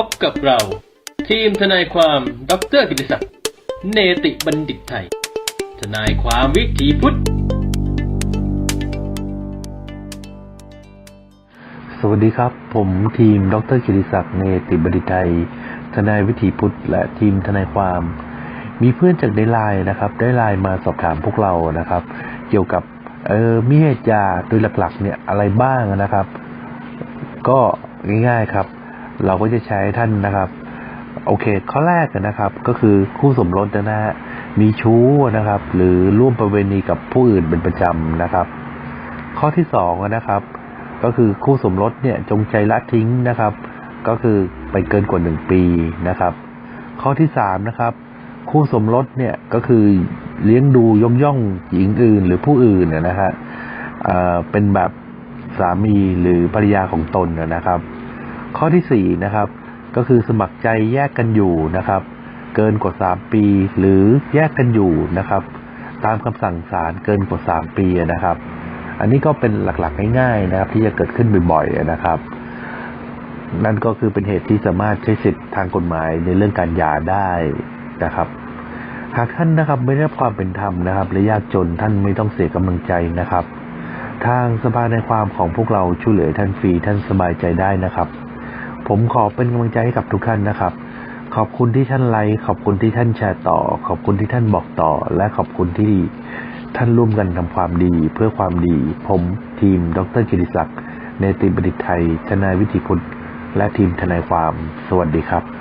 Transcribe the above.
พบกับเรา ทีมทนายความดรกิติศักดิ์เนติบัณฑิตไทย ทนายความวิถีพุทธ สวัสดีครับ ผมทีมดรกิติศักดิ์เนติบดิตไทย ทนายวิถีพุทธ และทีมทนายความ มีเพื่อนจากได้ไลน์นะครับ ได้ไลน์มาสอบถามพวกเรานะครับ เกี่ยวกับเออมีเหตุยาโดยหลักๆ เนี่ยอะไรบ้างนะครับ ก็ง่ายๆครับ เราก็จะใช้ท่านนะครับ โอเค ข้อแรกนะครับ ก็คือคู่สมรสนะฮะมีชู้นะครับ หรือร่วมประเวณีกับผู้อื่นเป็นประจำนะครับ ข้อที่สองนะครับ ก็คือคู่สมรสเนี่ยจงใจละทิ้งนะครับ ก็คือไปเกินกว่าหนึ่งปีนะครับ ข้อที่สามนะครับ คู่สมรสเนี่ยก็คือเลี้ยงดูย่องย่องหญิงอื่นหรือผู้อื่นนะฮะเอ่อเป็นแบบสามีหรือภรรยาของตนนะครับ ข้อที่สี่นะครับก็คือสมัครใจแยกกันอยู่นะครับ เกินกว่าสามปี หรือแยกกันอยู่นะครับ ตามคำสั่งศาลเกินกว่าสามปีนะครับ อันนี้ก็เป็นหลักๆง่ายๆนะครับ ที่จะเกิดขึ้นบ่อยๆนะครับ นั่นก็คือเป็นเหตุที่สามารถใช้สิทธิทางกฎหมายในเรื่องการหย่าได้นะครับ หากท่านนะครับไม่ได้รับความเป็นธรรมนะครับและยากจนท่านไม่ต้องเสียกำลังใจนะครับ ทางสภาในความของพวกเราช่วยเหลือท่านฟรีท่านสบายใจได้นะครับ ผมขอเป็นกำลังใจให้กับทุกท่านนะครับ ขอบคุณที่ท่านไลค์ขอบคุณที่ท่านแชร์ต่อ ขอบคุณที่ท่านบอกต่อ และขอบคุณที่ท่านร่วมกันทำความดีเพื่อความดี ผมทีม ดรกิติศักดิ์ในติบัณฑิตไทยทนายวิถีพุทธและทีมทนายความ สวัสดีครับ